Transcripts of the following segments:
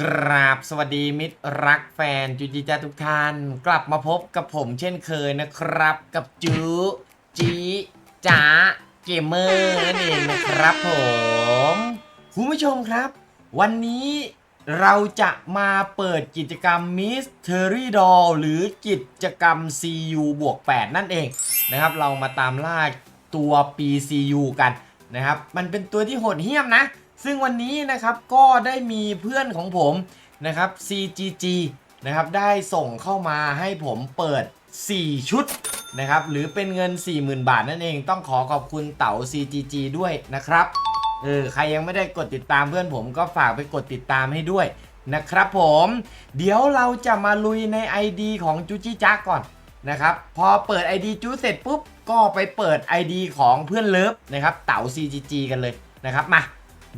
กราบสวัสดีมิตรรักแฟนจุจิจ้าทุกท่าน กลับมาพบกับผมเช่นเคยนะครับ กับจูจีจ๋าเกมเมอร์นั่นเองนะครับผมคุณผู้ชมครับ วันนี้เราจะมาเปิดกิจกรรม Mystery Doll หรือกิจกรรม CU บวก 8 นั่นเองนะครับ เรามาตามล่าตัว PCU กันนะครับ มันเป็นตัวที่โหดเหี้ยมนะ ซึ่งวันนี้นะครับก็ได้มีเพื่อนของผมนะครับ CGG นะครับได้ส่งเข้ามาให้ผมเปิด 4 ชุดนะครับหรือเป็นเงิน 40,000 บาทนั่นเองต้องขอขอบคุณเต๋า CGG ด้วยนะครับเออใครยังไม่ได้กดติดตามเพื่อนผมก็ฝากไปกดติดตามให้ด้วยนะครับผม เดี๋ยวเราจะมาลุยใน ID ของจูจิจักก่อนนะครับพอเปิด ID จูเสร็จปุ๊บ ก็ไปเปิด ID ของเพื่อนเลิฟนะครับเต๋า CGG กันเลยนะครับมา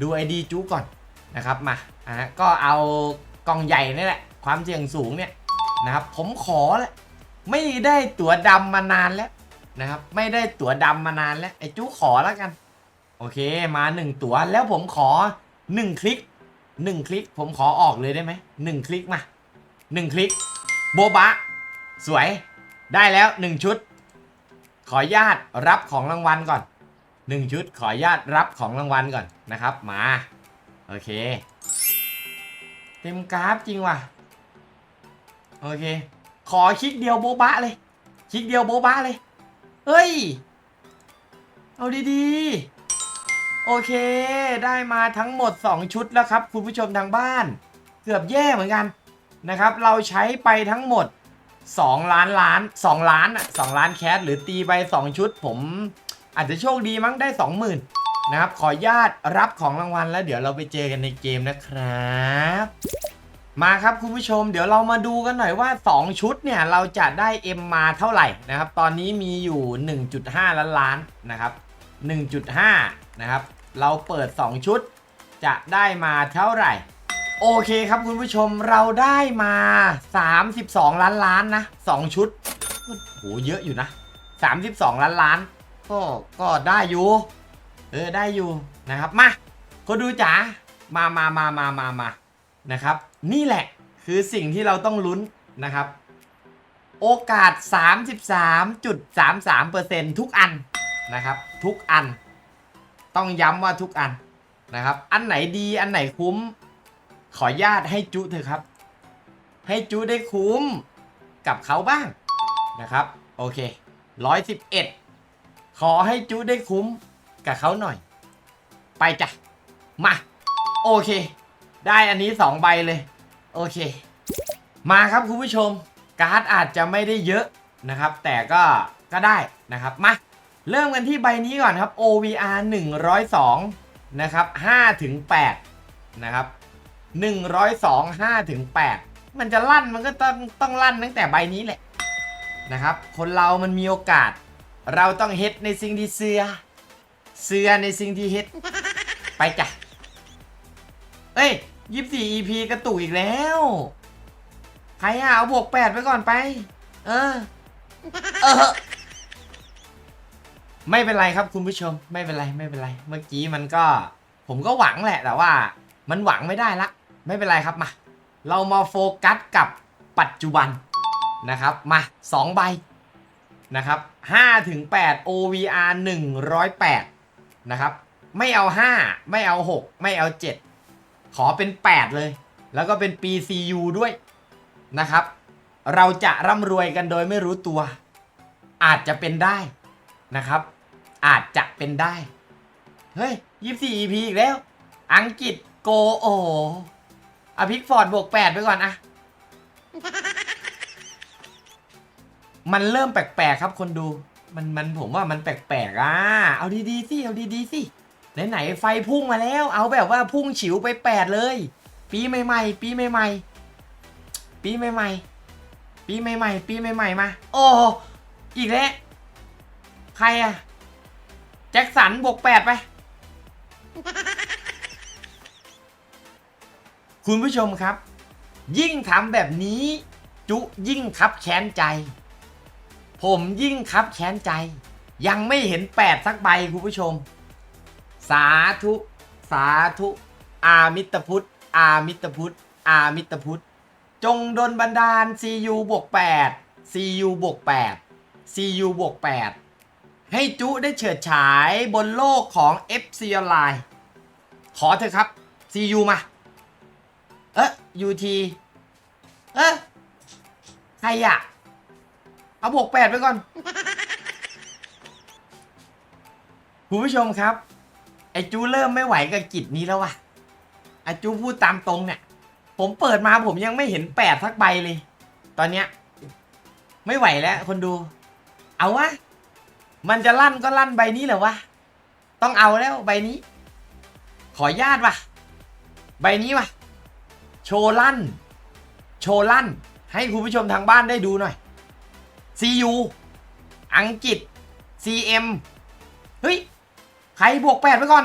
ดู ID จูก่อนนะครับมาอะก็เอากล่องใหญ่นี่แหละ ความเสี่ยงสูงเนี่ยนะครับผมขอแหละไม่ได้ตั๋วดำมานานแล้วนะครับ ไม่ได้ตั๋วดำมานานแล้วไอ้จูขอแล้วกัน โอเคมา 1 ตั๋วแล้วผมขอ 1 คลิก 1 คลิก ผมขอออกเลยได้ไหม1คลิกมา1 คลิกโบบะ สวยได้แล้ว 1 ชุด ขอญาตรับของรางวัลก่อน 1ชุดขออนุญาตรับของรางวัลก่อนนะครับ มา โอเค เต็มกราฟจริงว่ะ โอเค ขอคลิกเดียวโบบะเลย คลิกเดียวโบบะเลย เฮ้ย เอาดีๆ โอเค ได้มาทั้งหมด 2 ชุดแล้วครับ คุณผู้ชมทางบ้าน เกือบแย่เหมือนกันนะครับ เราใช้ไปทั้งหมด 2 ล้านล้าน 2 ล้านอะ2ล้านแคสหรือตีไป 2 ชุดผม อาจจะโชคดีมั้งได้ 20,000นะครับ ขอญาตรับของรางวัลแล้วเดี๋ยวเราไปเจอกันในเกมนะครับ มาครับคุณผู้ชม เดี๋ยวเรามาดูกันหน่อยว่า 2 ชุดเนี่ย เราจะได้ M มาเท่าไหร่นะครับ ตอนนี้มีอยู่ 1.5 ล้านล้านนะครับ 1.5 นะครับ เราเปิด 2 ชุด จะได้มาเท่าไหร่ โอเคครับคุณผู้ชมเราได้มา 32 ล้านล้านนะ 2 ชุดโหเยอะอยู่นะ 32 ล้านล้าน ก็ก็ได้อยู่เออได้อยู่นะครับมาคนดูจ๋ามามามามามามานะครับ นี่แหละคือสิ่งที่เราต้องลุ้นนะครับ โอกาส 33.33%ทุกอันนะครับ ทุกอัน ต้องย้ำว่าทุกอันนะครับ อันไหนดีอันไหนคุ้ม ขออนุญาตให้จุเถอะครับ ให้จุได้คุ้มกับเขาบ้างนะครับ โอเค 111 ขอให้จุได้คุ้มกับเขาหน่อย ไปจ้ะ มา โอเค ได้อันนี้2ใบเลย โอเค มาครับคุณผู้ชม การ์ดอาจจะไม่ได้เยอะนะครับ แต่ก็ก็ได้นะครับ มา เริ่มกันที่ใบนี้ก่อนครับ OVR 102 นะครับ5ถึง8นะครับ 102 5ถึง8มันจะลั่นมันก็ต้องต้องลั่นตั้งแต่ใบนี้แหละนะครับ คนเรามันมีโอกาส เราต้องเฮ็ดในสิ่งที่เสือ เสือในสิ่งที่เฮ็ด ไปจ้ะ เอ้ยยี่สี่ EP กระตุกอีกแล้ว ใครอะ เอาบวกแปดไปก่อนไป เออ เออ ไม่เป็นไรครับคุณผู้ชม ไม่เป็นไรไม่เป็นไร เมื่อกี้มันก็ ผมก็หวังแหละแต่ว่า มันหวังไม่ได้ละ ไม่เป็นไรครับมา เรามาโฟกัสกับปัจจุบันนะครับ มา2ใบ นะครับ5ถึง8 OVR 108นะครับ ไม่เอา 5 ไม่เอา 6 ไม่เอา 7 ขอเป็น 8 เลย แล้วก็เป็น PCU ด้วยนะครับ เราจะร่ำรวยกันโดยไม่รู้ตัว อาจจะเป็นได้นะครับ อาจจะเป็นได้ เฮ้ย 24 EP อีกแล้ว อังกฤษโกโออะพิกฟอร์ดบวก 8 ไปก่อนอะ มันเริ่มแปลกๆครับคนดู มันมันผมว่ามันแปลกๆอะ เอาดีๆสิ เอาดีๆสิ ไหนๆไฟพุ่งมาแล้ว เอาแบบว่าพุ่งฉิวไป8เลย ปีใหม่ๆ ปีใหม่ๆ ปีใหม่ๆ ปีใหม่ๆ ปีใหม่ๆ มา โอ้ อีกแล้ว ใครอะแจ็คสันบวก8ไป คุณผู้ชมครับ ยิ่งทำแบบนี้จุยิ่งคับแค้นใจ ผมยิ่งคับแค้นใจ ยังไม่เห็นแปดสักใบคุณผู้ชม สาธุ สาธุ อามิตรพุทธ อามิตรพุทธ อามิตรพุทธ จงดลบันดาล CU บวก8 CU บวก8 CU บวก8ให้จุได้เฉิดฉายบนโลกของ FC Online ขอเถอะครับ CU มา เอ๊ะ UT เอ๊ะใครอะ เอาบวก8ไปก่อน คุณผู้ชมครับ ไอจูเริ่มไม่ไหวกับกิจนี้แล้วว่ะไอจูพูดตามตรงเนี่ย ผมเปิดมาผมยังไม่เห็นแปดสักใบเลย ตอนเนี้ย ไม่ไหวแล้ว คนดู เอาวะ มันจะลั่นก็ลั่นใบนี้เหรอวะ ต้องเอาแล้วใบนี้ ขอญาตวะใบนี้วะโชว์ลั่น โชว์ลั่น ให้คุณผู้ชมทางบ้านได้ดูหน่อย CU อังกฤษ CM เฮ้ย ใครบวกแปดไปก่อน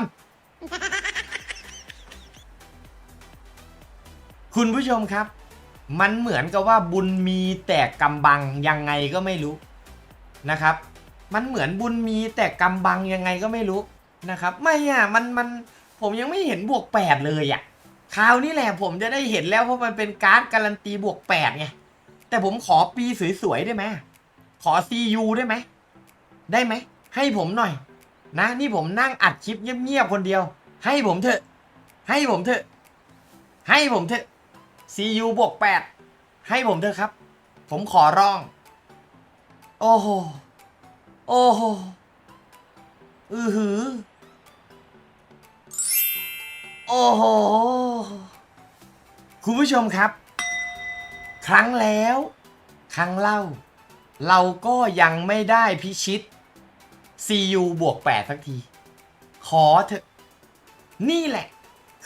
คุณผู้ชมครับ มันเหมือนกับว่าบุญมีแต่กำบังยังไงก็ไม่รู้นะครับ มันเหมือนบุญมีแต่กำบังยังไงก็ไม่รู้นะครับ ไม่อะมันมันผมยังไม่เห็นบวกแปดเลยอะคราวนี้แหละผมจะได้เห็นแล้วเพราะมันเป็นการ์ดการันตีบวกแปดไงแต่ผมขอปีสวยๆได้ไหม ขอ CU ได้ไหม ได้ไหม ให้ผมหน่อย นะ นี่ผมนั่งอัดคลิปเงียบๆคนเดียว ให้ผมเถอะ ให้ผมเถอะ ให้ผมเถอะ CU บวกแปดให้ผมเถอะครับ ผมขอร้อง โอ้โห โอ้โห อือหือ โอ้โห คุณผู้ชมครับ ครั้งแล้ว ครั้งเล่า เราก็ยังไม่ได้พิชิต CU บวก8สักที ขอเถอะ นี่แหละ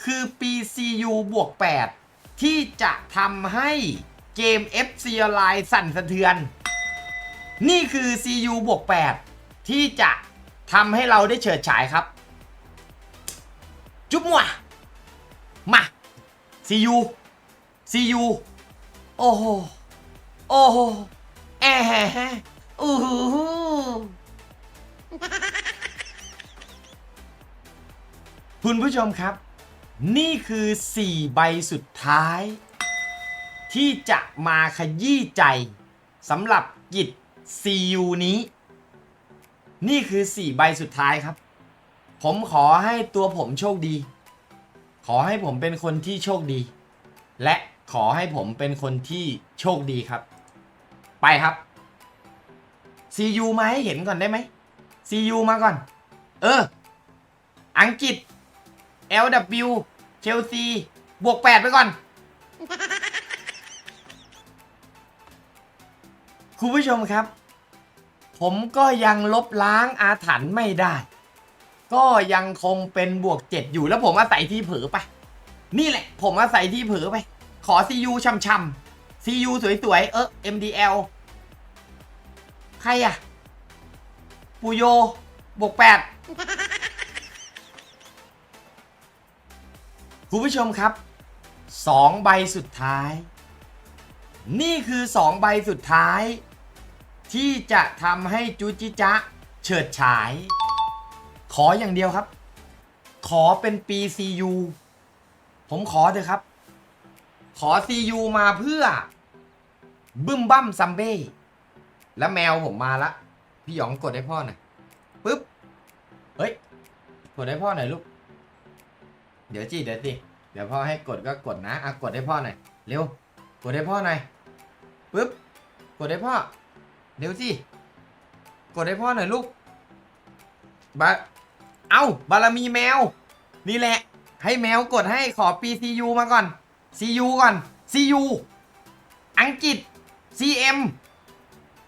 คือปี CU บวก8ที่จะทำให้เกม FC Online สั่นสะเทือน นี่คือ CU บวก8ที่จะทำให้เราได้เฉิดฉายครับ จุ๊บมัวมา CU CU โอ้โห โอ้โห แอะแฮะอู้หูคุณผู้ชมครับ นี่คือ 4 ใบสุดท้าย ที่จะมาขยี้ใจสำหรับกิจ CU นี้ นี่คือ 4 ใบสุดท้ายครับ ผมขอให้ตัวผมโชคดี ขอให้ผมเป็นคนที่โชคดี และขอให้ผมเป็นคนที่โชคดีครับ ไปครับ CU มาให้เห็นก่อนได้ไหม CU มาก่อน เออ อังกฤษ LW เชลซีบวก8ไปก่อน คุณผู้ชมครับ ผมก็ยังลบล้างอาถรรพ์ไม่ได้ ก็ยังคงเป็นบวก7อยู่แล้วผมอาศัยที่เผลอไป นี่แหละ ผมอาศัยที่เผลอไป ขอ CU ช่ำๆ CU สวยๆ เออ MDL ใครอะปูโย บวก8คุณผู้ชมครับสองใบสุดท้าย นี่คือสองใบสุดท้าย ที่จะทำให้จูจิจะเฉิดฉาย ขออย่างเดียวครับ ขอเป็นปี CU ผมขอเถอะครับ ขอ CU มาเพื่อ บึ้มบั้มซัมเบ้แล้วแมวผมมาละ พี่หยองกดให้พ่อหน่อยปึ๊บเฮ้ย กดให้พ่อหน่อยลูก เดี๋ยวจีเดี๋ยวสิเดี๋ยวพ่อให้กดก็กดนะอะกดให้พ่อหน่อยเร็ว กดให้พ่อหน่อยปึ๊บกดให้พ่อเร็วสิกดให้พ่อหน่อยลูกบาเอ้าบารมีแมว นี่แหละ ให้แมวกดให้ขอปี CU มาก่อน CU ก่อน CU อังกฤษ CM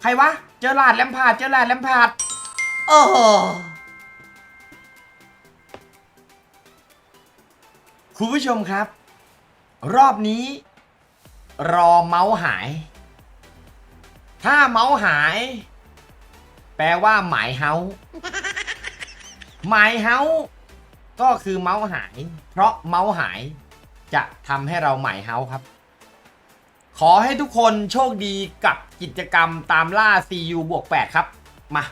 ใครวะ เจอลาดแลมพาร์ดเจอลาดแลมพาร์ดโอ้โหคุณผู้ชมครับ รอบนี้ รอเมาส์หาย ถ้าเมาส์หาย แปลว่าหมายเฮาหมายเฮาก็คือเมาส์หาย เพราะเมาส์หาย จะทำให้เราใหมายเฮาครับ ขอให้ทุกคนโชคดีกับกิจกรรมตามล่า CU บวก8ครับ มา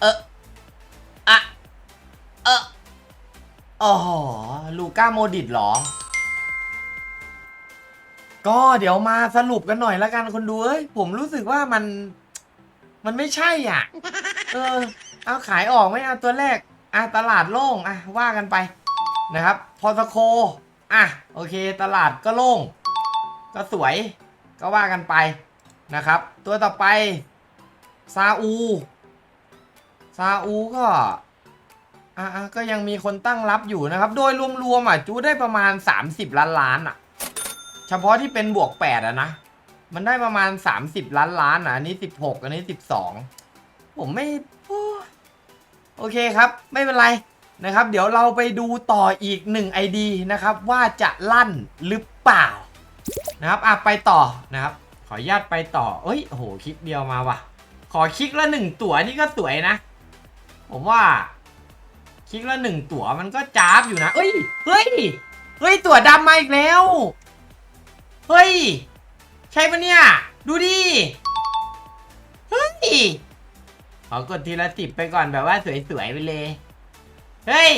เอออะเอออ๋อลูก้าโมดิตเหรอ ก็เดี๋ยวมาสรุปกันหน่อยละกันคนดูเอ้ยผมรู้สึกว่ามัน มันไม่ใช่อะ เออ เอาขายออกไหมเอาตัวแรกอะตลาดโล่งอะว่ากันไปนะครับ พอสโค อะโอเคตลาดก็โล่ง ก็สวยก็ว่ากันไปนะครับ ตัวต่อไปซาอูซาอูก็อะก็ยังมีคนตั้งรับอยู่นะครับ โดยรวมๆอะจูได้ประมาณ 30 ล้านล้านอะ เฉพาะที่เป็นบวก8อะนะ มันได้ประมาณ 30 ล้านล้านอะอันนี้ 16 อันนี้ 12 ผมไม่ โอเคครับ ไม่เป็นไร นะครับ เดี๋ยวเราไปดูต่ออีก 1 ID นะครับ ว่าจะลั่นหรือเปล่า นะครับอะไปต่อนะครับ ขออนุญาตไปต่อ เอ้ยโหคลิกเดียวมาว่ะ ขอคลิกละหนึ่งตั๋วนี่ก็สวยนะ ผมว่า คลิกละหนึ่งตั๋วมันก็จ้าบอยู่นะ เอ้ย เฮ้ย เฮ้ย ตั๋วดำมาอีกแล้ว เฮ้ย ใช่ปะเนี่ย ดูดิ เฮ้ย ขอกดทีละสิบไปก่อนแบบว่าสวยๆไปเลย เฮ้ย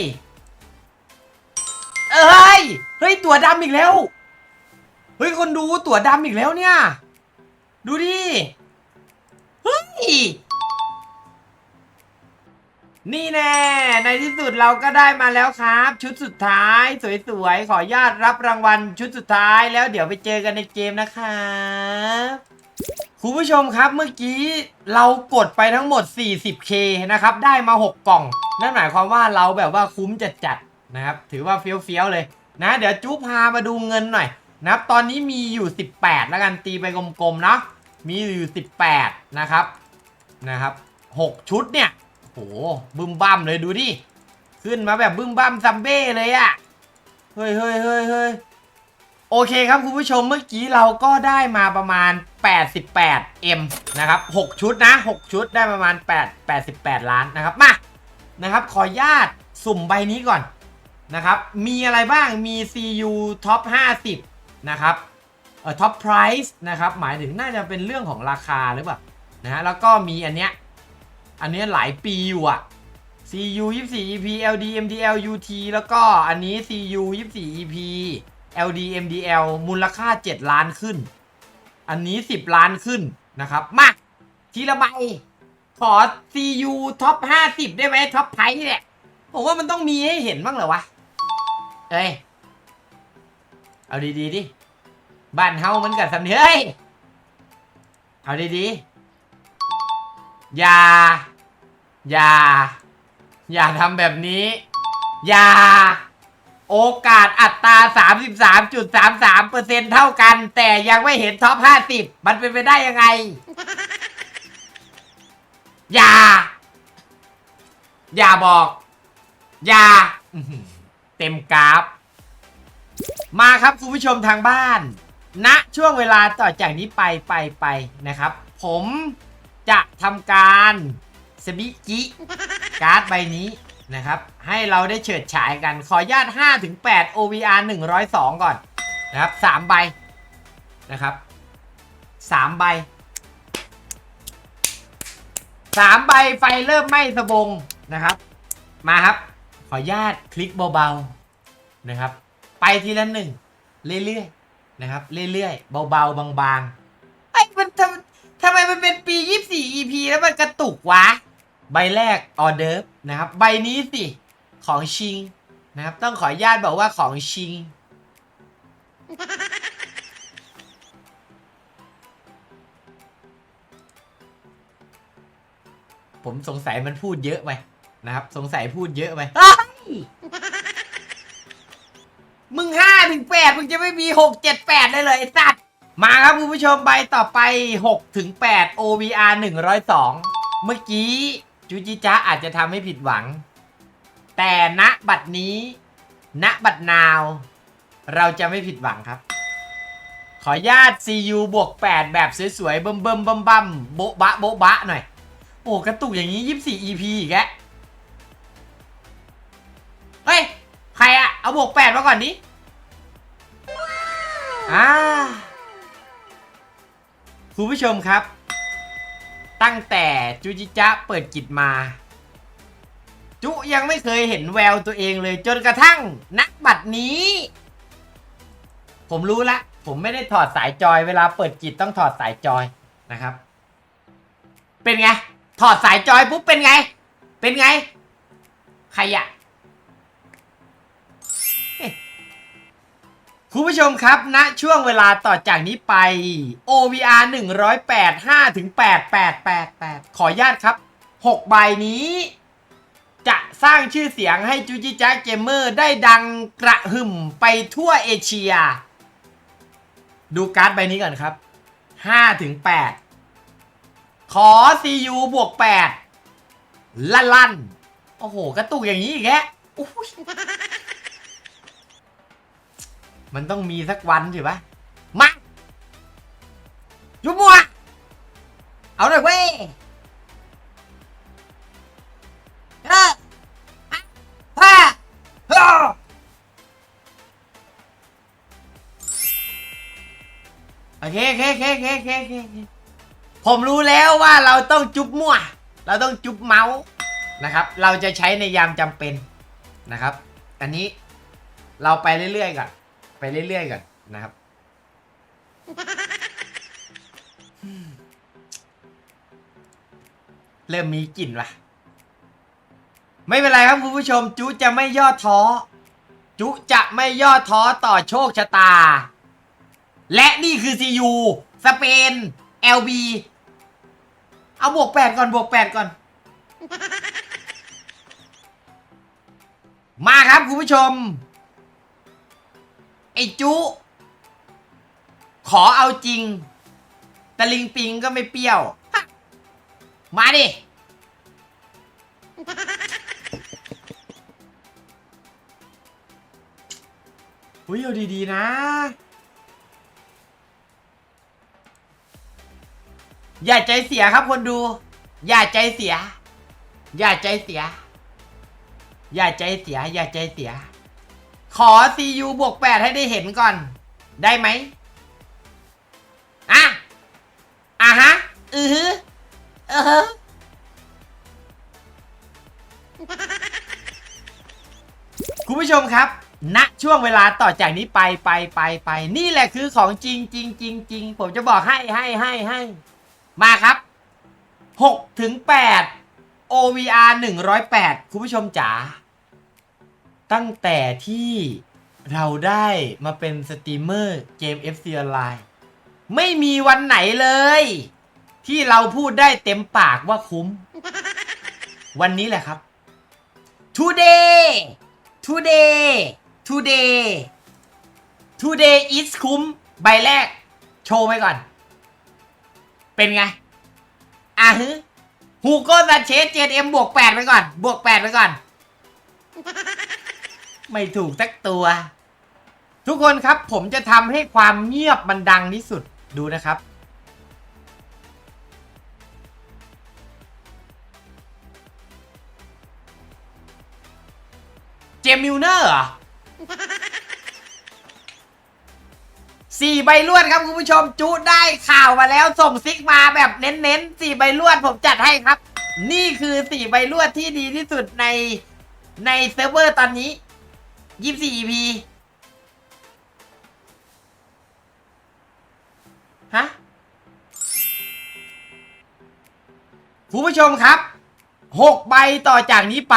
เอ้ย เฮ้ย ตัวดำอีกแล้ว เฮ้ย คนดูตัวดำอีกแล้วเนี่ย ดูดิ เฮ้ย นี่แน่ ในที่สุดเราก็ได้มาแล้วครับ ชุดสุดท้าย สวยๆ ขออนุญาตรับรางวัลชุดสุดท้ายแล้วเดี๋ยวไปเจอกันในเกมนะครับ คุณผู้ชมครับเมื่อกี้เรากดไปทั้งหมด 40k นะครับ ได้มา 6 กล่อง นั่นหมายความว่าเราแบบว่าคุ้มจัดๆนะครับ ถือว่าเฟี้ยวๆเลยนะ เดี๋ยวจูพามาดูเงินหน่อยนะครับ ตอนนี้มีอยู่ 18 แล้วกันตีไปกลมๆเนาะมีอยู่ 18 นะครับนะครับ 6 ชุดเนี่ยโหบึ้มบั้มเลยดูดิ ขึ้นมาแบบบึ้มบั้มซัมเบ้เลยอะเฮ้ยเฮ้ยเฮ้ยเฮ้ย โอเคครับคุณผู้ชมเมื่อกี้เราก็ได้มาประมาณ 88M นะครับ 6 ชุดนะ 6 ชุดได้ประมาณ 8 88 ล้านนะครับ มา นะครับ ขออนุญาตสุ่มใบนี้ก่อนนะครับ มีอะไรบ้าง มี CU Top 50 นะครับ เอ่อ Top Price นะครับ หมายถึงน่าจะเป็นเรื่องของราคาหรือเปล่า นะฮะ แล้วก็มีอันเนี้ย อันเนี้ยหลายปีอยู่อะ CU 24 EP LD MDL UT แล้วก็อันนี้ CU 24 EP LD MDL มูลค่า 7 ล้านขึ้น อันนี้ 10 ล้านขึ้นนะครับ มาทีละใบขอ CU ท็อป 50 ได้ไหมท็อปไพนี่แหละผมว่ามันต้องมีให้เห็นบ้างเหรอวะ เอ้ย เอาดีๆดิ บ้านเฮามันกับสำเนียงเฮ้ยเอาดีๆ อย่า อย่า อย่าทำแบบนี้ อย่า โอกาสอัตรา 33.33%เท่ากัน แต่ยังไม่เห็นท็อป 50 มันเป็นไปได้ยังไง อย่า อย่าบอก อย่า เต็มกราฟ มาครับคุณผู้ชมทางบ้านณช่วงเวลาต่อจากนี้ไปไปไปนะครับ ผมจะทำการสบิกิการ์ดใบนี้ นะครับ ให้เราได้เฉิดฉายกันขออนุญาต5-8 OVR 102 ก่อนนะครับ3ใบนะครับ3ใบ3ใบไฟเริ่มไหม้สบงนะครับ มาครับ ขออนุญาตคลิกเบาๆนะครับ ไปทีละหนึ่งเรื่อยๆนะครับเรื่อยๆเบาๆบางๆไอ้มันทำทำไมมันเป็นปี 24 EP แล้วมันกระตุกวะ ใบแรกออเดิร์ฟนะครับ ใบนี้สิของชิงนะครับ ต้องขออนุญาตบอกว่าของชิง ผมสงสัยมันพูดเยอะไปนะครับ สงสัยพูดเยอะไปเฮ้ยมึงห้าถึงแปดมึงจะไม่มีหกเจ็ดแปดเลยเลยไอ้สัตว์มาครับคุณผู้ชมใบต่อไป6ถึง8 OVR 102เมื่อกี้ จูจิจ้าอาจจะทำให้ผิดหวัง แต่ณบัดนี้ ณบัดนาว เราจะไม่ผิดหวังครับ ขอญาต CU บวก 8 แบบสวยๆเบิ่มเบิ่มบัมบัมโบ๊ะบะโบ๊ะบะหน่อย โอ้กระตุกอย่างนี้ 24 EP อีกแกเฮ้ย ใครอะเอาบวก 8 มาก่อนดิอ่าคุณผู้ชมครับ ตั้งแต่จูจิจะเปิดกิจมา จุยังไม่เคยเห็นแววตัวเองเลยจนกระทั่งนักบัตรนี้ ผมรู้ละ ผมไม่ได้ถอดสายจอยเวลาเปิดกิจต้องถอดสายจอยนะครับ เป็นไง ถอดสายจอยปุ๊บเป็นไง เป็นไง ใครอะ คุณผู้ชมครับณช่วงเวลาต่อจากนี้ไป OVR 108 5ถึง8 8 8 8 ขออนุญาตครับ 6 ใบนี้ จะสร้างชื่อเสียงให้จูจิจ้าเกมเมอร์ได้ดังกระหึ่มไปทั่วเอเชีย ดูการ์ดใบนี้ก่อนครับ5ถึง8ขอ CU บวก 8 ลั่นลั่น โอ้โห กระตุกอย่างนี้อีกแก มันต้องมีสักวันสิปะมายุบมัว เอาหน่อยเว้ยเอออะฮ่าเออโอเคโอเคโอเคโอเคโอเคผมรู้แล้วว่าเราต้องจุบมั่ว เราต้องจุบเมาส์นะครับ เราจะใช้ในยามจำเป็นนะครับ อันนี้เราไปเรื่อยๆก่อน ไปเรื่อยๆก่อนนะครับ เริ่มมีกลิ่นว่ะไม่เป็นไรครับคุณผู้ชม จุจะไม่ย่อท้อ จุจะไม่ย่อท้อต่อโชคชะตา และนี่คือ CU สเปน LB เอาบวกแปดก่อนบวกแปดก่อน มาครับคุณผู้ชม จุขอเอาจริง ตะลิงปิงก็ไม่เปรี้ยว มาดิอุ้ยเอาดีๆนะ อย่าใจเสียครับคนดู อย่าใจเสีย อย่าใจเสีย อย่าใจเสีย อย่าใจเสีย ขอ CU บวกแปดให้ได้เห็นก่อน ได้ไหมอะอะฮะ อือฮึเออฮคุณผู้ชมครับณช่วงเวลาต่อจากนี้ไปไปไปไปนี่แหละคือของจริงจริงจริงจริงผมจะบอกให้ให้ให้ให้มาครับ6ถึง8 OVR 108 คุณผู้ชมจ๋า ตั้งแต่ที่เราได้มาเป็นสตรีมเมอร์เกม FC Online ไม่มีวันไหนเลย ที่เราพูดได้เต็มปากว่าคุ้ม วันนี้แหละครับ today today today today is คุ้ม ใบแรก โชว์ไปก่อน เป็นไง อะฮึฮูโก้ซาเชสเจเอ็มบวกแปดไปก่อน บวกแปดไปก่อน ไม่ถูกสักตัว ทุกคนครับผมจะทำให้ความเงียบมันดังที่สุดดูนะครับ เจมิลเนอร์สี่ใบลวดครับคุณผู้ชมจุได้ข่าวมาแล้วส่งซิกมาแบบเน้นๆสี่ใบลวดผมจัดให้ครับ นี่คือสี่ใบลวดที่ดีที่สุดในในเซิร์ฟเวอร์ตอนนี้ ยี่สิบสี่ EP ฮะคุณผู้ชมครับหกใบต่อจากนี้ไป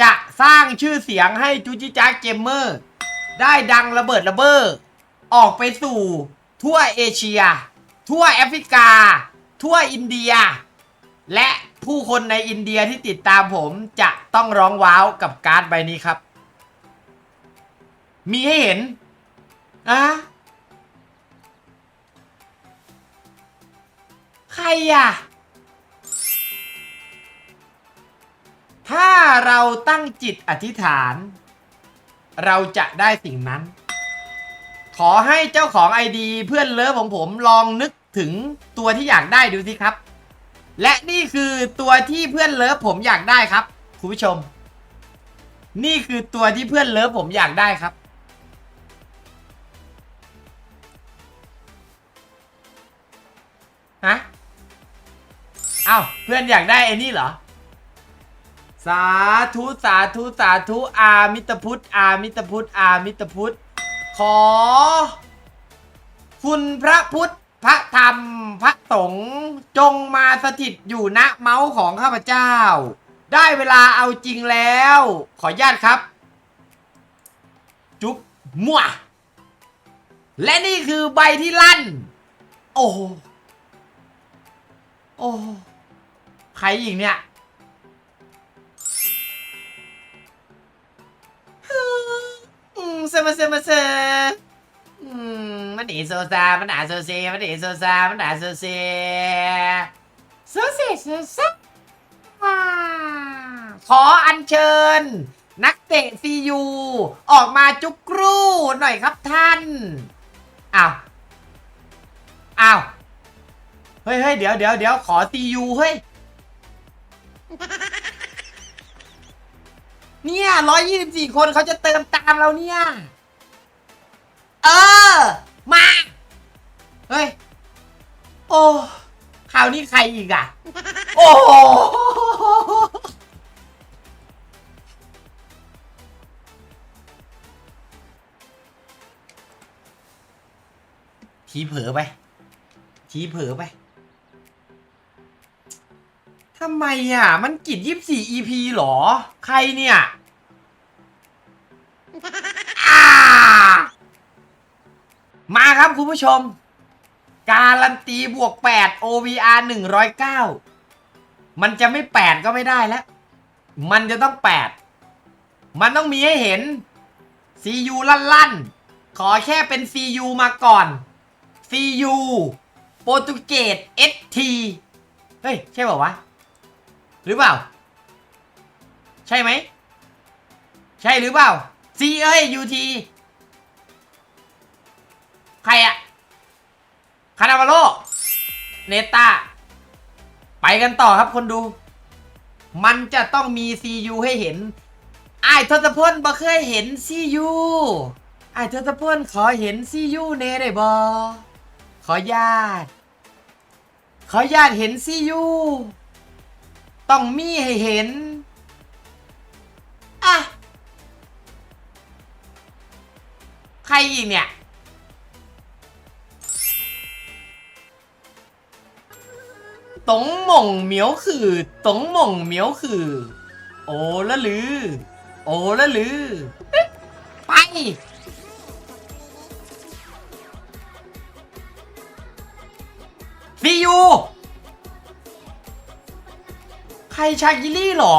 จะสร้างชื่อเสียงให้จูจิจักเกมเมอร์ ได้ดังระเบิดระเบ้อออกไปสู่ ทั่วเอเชีย ทั่วแอฟริกา ทั่วอินเดีย และผู้คนในอินเดียที่ติดตามผมจะต้องร้องว้าวกับการ์ดใบนี้ครับ มีให้เห็นอะใครอะ ถ้าเราตั้งจิตอธิษฐาน เราจะได้สิ่งนั้น ขอให้เจ้าของไอดีเพื่อนเลิฟของผมลองนึกถึงตัวที่อยากได้ดูสิครับ และนี่คือตัวที่เพื่อนเลิฟผมอยากได้ครับ คุณผู้ชม นี่คือตัวที่เพื่อนเลิฟผมอยากได้ครับ ฮะเอ้าเพื่อนอยากได้ไอ้นี่เหรอ สาธุสาธุสาธุอามิตรพุทธอามิตรพุทธอามิตรพุทธขอ คุณพระพุทธพระธรรมพระสงฆ์จงมาสถิตอยู่ณเมาส์ของข้าพเจ้า ได้เวลาเอาจริงแล้ว ขออนุญาตครับ จุ๊บมั่วและนี่คือใบที่ลั่น โอ้ โอ้ใครอีกเนี่ยอืมเซมาเซมาเซอืมมันดีโซซา มันหนาโซเซมันดีโซซา มันหนาโซเซโซเซโซซาอ่าขออัญเชิญ นักเตะซียูออกมาจุกรูหน่อยครับท่าน อ้าว เฮ้ยเฮ้ยเดี๋ยวเดี๋ยวเดี๋ยวขอซียูเฮ้ย เนี่ยร้อยยี่สิบสี่คนเขาจะเติมตามเราเนี่ย เออ มา เฮ้ย โอ้คราวนี้ใครอีกอะโอ้โหทีเผลอไปทีเผลอไปำไมอะ มันกิจยี่สี่ EP หรอ ใครเนี่ยามาครับคุณผู้ชม การันตีบวก 8 OVR 109 มันจะไม่ 8 ก็ไม่ได้แล้ว มันจะต้อง 8 มันต้องมีให้เห็น CU ลั่นลั่นๆขอแค่เป็น CU มาก่อน CU โปรตุเกส ST เฮ้ย ใช่ป่าวะ หรือเปล่า ใช่ไหม ใช่หรือเปล่า C เอ้ย UT ใครอะคานา v าโลเนต้า ไปกันต่อครับคนดู มันจะต้องมี CU ให้เห็นไอ้ทศพลบ่เคยเห็น CU ไอ้ทศพลขอเห็น CU เนได้บ่ขอญาตขอญาตเห็น CU ต้องมีให้เห็น อะ ใครอีกเนี่ย ตงหม่งเหมียวคือตงหม่งเหมียวคือ โอละลือ โอละลือ ไปซียู ใครชากิลี่หรอ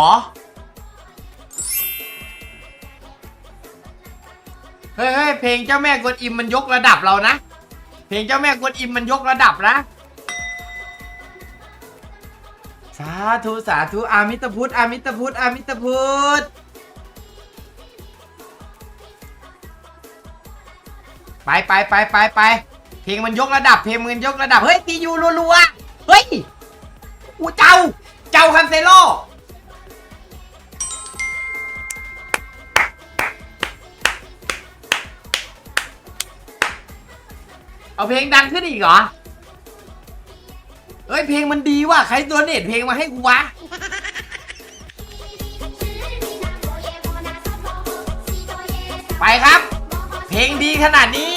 เฮ้ยเพลงเจ้าแม่กวนอิมมันยกระดับเรานะ เพลงเจ้าแม่กวนอิมมันยกระดับนะ สาธุสาธุอามิตพุทธอามิตพุทธอามิตพุทธไปไปไปไปไปเพลงมันยกระดับเพลงมันยกระดับ เฮ้ยตียูรัวๆเฮ้ยอูเจ้า จ้าคันเซโลเอาเพลงดังขึ้นอีกเหรอ เอ้ยเพลงมันดีว่ะใครตัวเน็ตเพลงมาให้กูวะ ไปครับ เพลงดีขนาดนี้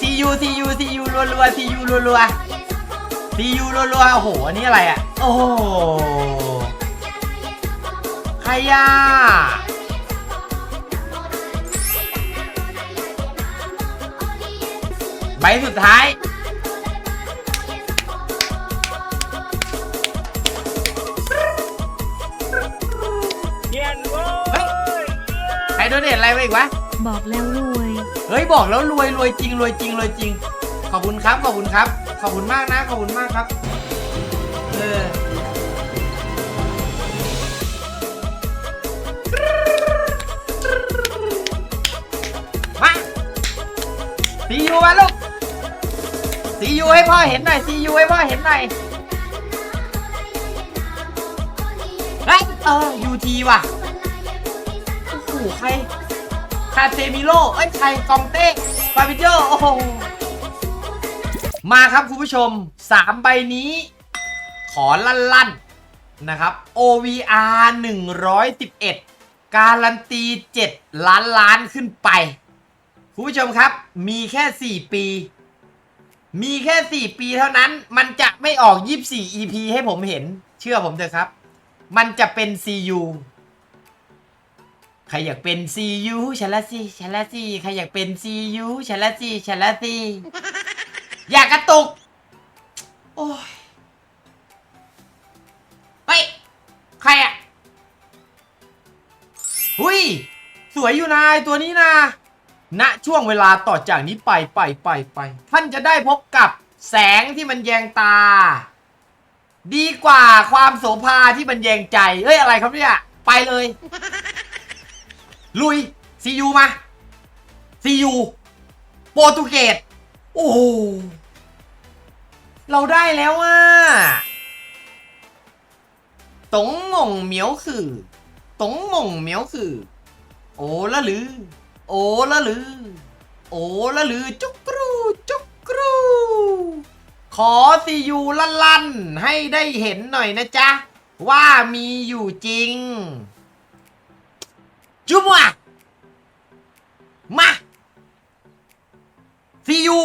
ซียูซียูซียูรัวรัวซียูรัวรัวซียูรัวรัวโอ้โหอันนี้อะไรอะ โอ้โหใครอะใบสุดท้ายเย็นเว้ยใครโดนเน็ตอะไรไปอีกวะ บอกแล้วรวย เฮ้ยบอกแล้วรวยรวยจริงรวยจริงรวยจริง ขอบคุณครับขอบคุณครับ ขอบคุณมากนะ ขอบคุณมากครับ เออมาซียูมาลูกซียูให้พ่อเห็นหน่อยซียูให้พ่อเห็นหน่อยเฮ้ยเออยูทีว่ะโอ้โหใคราเซมิโลเอ้ยใครกองเต้ฟาบิโยโอ้โหมาครับคุณผู้ชมสามใบนี้ ขอลั่นลั่นนะครับ OVR 111 การันตี 7 ล้านล้านขึ้นไป คุณผู้ชมครับ มีแค่ 4 ปี มีแค่ 4 ปีเท่านั้น มันจะไม่ออก 24 EP ให้ผมเห็น เชื่อผมเถอะครับ มันจะเป็น CU ใครอยากเป็น CU ฉันละสิฉันละสิใครอยากเป็น CU ฉันละสิฉันละสิอยากกระตุก โอ้ยเฮ้ยใครอะหุยสวยอยู่นายตัวนี้นะณช่วงเวลาต่อจากนี้ไปไปไปไปท่านจะได้พบกับแสงที่มันแยงตา ดีกว่าความโสภาที่มันแยงใจเอ้ยอะไรครับเนี่ย ไปเลย ลุยซียูมาซียูโปรตุเกสโอ้โหเราได้แล้วอะตงหม่งเหมียวคือตงหม่งเหมียวคือ โอ้ละลือ โอ้ละลือ โอ้ละลือจุกกรูจุกกรู ขอซียูลั่นลั่นๆให้ได้เห็นหน่อยนะจ๊ะ ว่ามีอยู่จริง จุ๊บว่ะมาซียู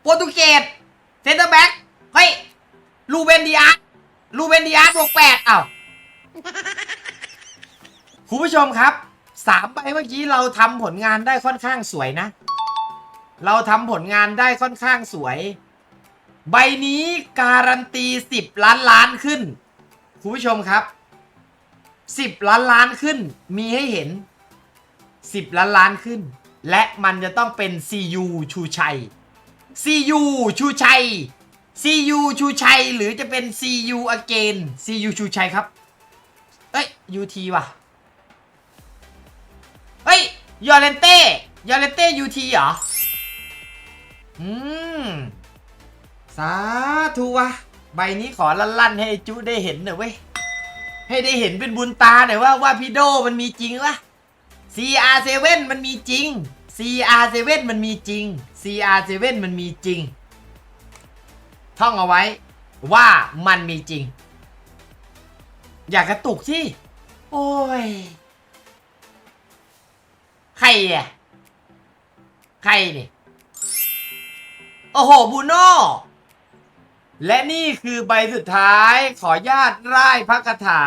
โปรตุเกสเซนเตอร์แบ็กเฮ้ยลูเบนดิอาร์ลูเบนดิอาร์บวกแปดอ้าวคุณผู้ชมครับสามใบเมื่อกี้เราทำผลงานได้ค่อนข้างสวยนะ เราทำผลงานได้ค่อนข้างสวย ใบนี้การันตี 10 ล้านล้านขึ้น คุณผู้ชมครับ 10 ล้านล้านขึ้น มีให้เห็น 10 ล้านล้านขึ้น และมันจะต้องเป็น CU ชูชัย CU ชูชัย CU ชูชัย หรือจะเป็น CU again CU ชูชัยครับ เอ้ย UT ว่ะ เฮ้ย ยอร์เรนเต้ ยอร์เรนเต้ UT เหรอ อืม สาธุวะ ใบนี้ขอลั่นๆให้จุได้เห็นหน่อยเว้ย ให้ได้เห็นเป็นบุญตาหน่อยว่าว่าพี่โดมันมีจริงวะ CR7 มันมีจริง CR7 มันมีจริง CR7 มันมีจริง ท่องเอาไว้ว่ามันมีจริง อยากกระตุกสิโอ้ย ใครอะ ใครนี่ โอ้โหบูโน่ และนี่คือใบสุดท้ายขอญาตร่ายพระคาถา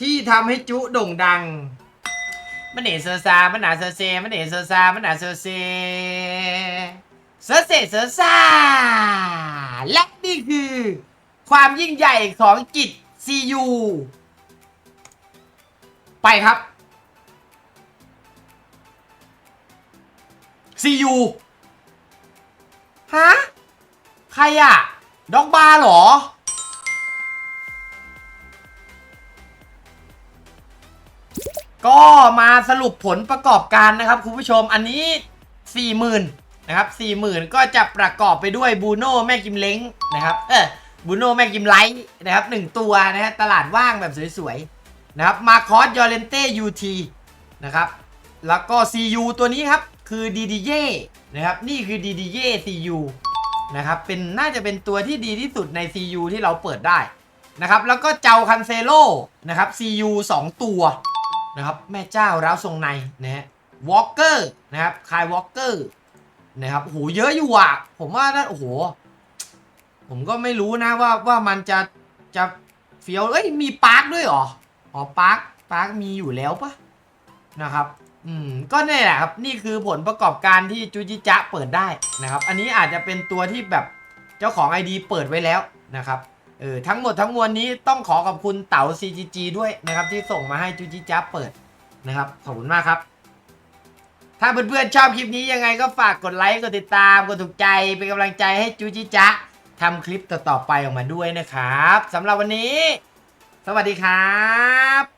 ที่ทำให้จุโด่งดังมันเนเซอร์ซามันหนาเซอเซมันเนเซอร์ซามันหนาเซอเซเซอเซเซอซาและนี่คือ ความยิ่งใหญ่ของจิตซียูไปครับซียูฮะใครอะ ด็อกบาร์หรอ ก็มาสรุปผลประกอบการนะครับคุณผู้ชมอันนี้ 40,000นะครับ40,000 ก็จะประกอบไปด้วยบูโน่แม่กิมเล้งนะครับเออบูโน่แม่กิมไลท์นะครับหนึ่งตัวนะฮะตลาดว่างแบบสวยๆนะครับมาคอสยอเรนเต้ยูทีนะครับแล้วก็ CU ตัวนี้ครับคือดีดีเย่นะครับนี่คือดีดีเย่ CU นะครับเป็นน่าจะเป็นตัวที่ดีที่สุดใน CU ที่เราเปิดได้นะครับแล้วก็เจ้าคันเซโลนะครับ CU 2 ตัวนะครับแม่เจ้าร้าวทรงในนะฮะวอลเกอร์นะครับคายวอลเกอร์นะครับโหเยอะอยู่อะ ผมว่าน่าโอ้โห ผมก็ไม่รู้นะว่าว่ามันจะจะเฟี้ยวเอ้ยมีปาร์คด้วยเหรออ๋อปาร์คปาร์คมีอยู่แล้วปะนะครับ อืมก็นี่แหละครับนี่คือผลประกอบการที่จูจิจะเปิดได้นะครับ อันนี้อาจจะเป็นตัวที่แบบเจ้าของ ID เปิดไว้แล้วนะครับเออทั้งหมดทั้งมวลนี้ต้องขอขอบคุณเต๋า CGG ด้วยนะครับ ที่ส่งมาให้จูจิจะเปิดนะครับ ขอบคุณมากครับ ถ้าเพื่อนๆชอบคลิปนี้ยังไงก็ฝากกดไลค์กดติดตามกดถูกใจเป็นกำลังใจให้จูจิจะทำคลิปต่อๆไปออกมาด้วยนะครับสำหรับวันนี้ สวัสดีครับ